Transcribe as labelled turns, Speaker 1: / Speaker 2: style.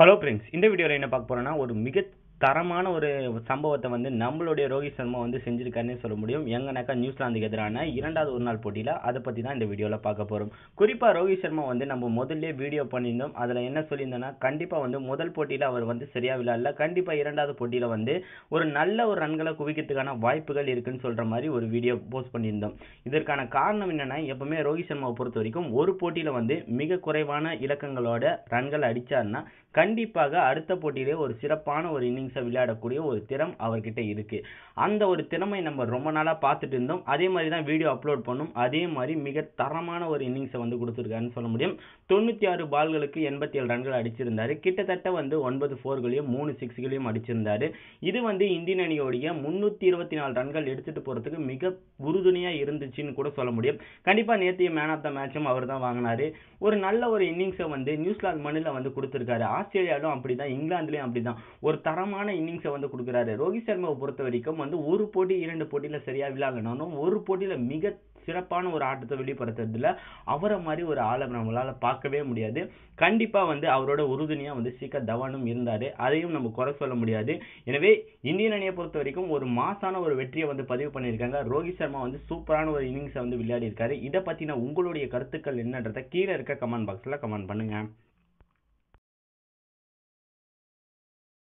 Speaker 1: Hello friends இந்த வீடியோவில் என்ன பார்க்க போறோம்னா ஒரு மிக தரமான ஒரு சம்பவத்தை வந்து நம்மளுடைய ரோஹித் சர்மா வந்து செஞ்சிருக்காருன்னே சொல்ல முடியும். எங்கனாக்கா நியூசிலாந்துக்கு எதிரான இரண்டாவது ஒரு நாள் போட்டியில் அதை பற்றி தான் இந்த வீடியோவில் பார்க்க போகிறோம் குறிப்பாக ரோஹித் சர்மா வந்து நம்ம முதல்ல வீடியோ பண்ணியிருந்தோம். அதில் என்ன சொல்லியிருந்தோம்னா கண்டிப்பாக வந்து முதல் போட்டியில் அவர் வந்து சரியாக விளையாடல. கண்டிப்பாக இரண்டாவது போட்டியில் வந்து ஒரு நல்ல ஒரு ரன்களை குவிக்கிறதுக்கான வாய்ப்புகள் இருக்குன்னு சொல்கிற மாதிரி ஒரு வீடியோ போஸ்ட் பண்ணியிருந்தோம். இதற்கான காரணம் என்னென்னா எப்பவுமே ரோஹித் சர்மாவை பொறுத்த வரைக்கும் ஒரு போட்டியில் வந்து மிக குறைவான இலக்கங்களோட ரன்கள் அடிச்சாருன்னா கண்டிப்பாக அடுத்த போட்டியிலே ஒரு சிறப்பான ஒரு இன்னிங்ஸை விளையாடக்கூடிய ஒரு திறம் அவர்கிட்ட இருக்கு. அந்த ஒரு திறமை நம்ம ரொம்ப நாளாக பார்த்துட்டு இருந்தோம். அதே மாதிரி தான் வீடியோ அப்லோட் பண்ணும். அதே மாதிரி மிக தரமான ஒரு இன்னிங்ஸை வந்து கொடுத்துருக்காருன்னு சொல்ல முடியும். தொண்ணூற்றி ஆறு பால்களுக்கு எண்பத்தி ஏழு ரன்கள் அடிச்சிருந்தாரு. கிட்டத்தட்ட வந்து ஒன்பது ஃபோர்களையும் மூணு சிக்ஸ்களையும் அடிச்சிருந்தாரு. இது வந்து இந்தியன் அணியோடைய முந்நூற்றி இருபத்தி நாலு ரன்கள் எடுத்துட்டு போகிறதுக்கு மிக உறுதுணையாக இருந்துச்சுன்னு கூட சொல்ல முடியும். கண்டிப்பாக நேற்றைய மேன் ஆஃப் த மேட்சும் அவர் தான் வாங்கினாரு. ஒரு நல்ல ஒரு இன்னிங்ஸை வந்து நியூசிலாந்து மண்ணில் வந்து கொடுத்துருக்காரு. ஆஸ்திரேலியாவிலும் அப்படி தான் இங்கிலாந்துலேயும் அப்படி தான் ஒரு தரமான இன்னிங்ஸை வந்து கொடுக்குறாரு. ரோஹித் சர்மாவை பொறுத்த வரைக்கும் வந்து ஒரு போட்டி இரண்டு போட்டியில் சரியாக விளையாடணும் ஒரு போட்டியில் மிக சிறப்பான ஒரு ஆட்டத்தை வெளிப்படுத்துறதுல அவரை மாதிரி ஒரு ஆளை நம்மளால் பார்க்கவே முடியாது. கண்டிப்பாக வந்து அவரோட உறுதுணையாக வந்து சீக்கர் தவானும் இருந்தார். அதையும் நம்ம குறை சொல்ல முடியாது. எனவே இந்தியன் அணியை பொறுத்த வரைக்கும் ஒரு மாசான ஒரு வெற்றியை வந்து பதிவு பண்ணியிருக்காங்க. ரோஹித் சர்மா வந்து சூப்பரான ஒரு இன்னிங்ஸை வந்து விளையாடியிருக்காரு. இதை பற்றின உங்களுடைய கருத்துக்கள் என்னன்றதை கீழே இருக்க கமெண்ட் பாக்ஸில் கமெண்ட் பண்ணுங்கள்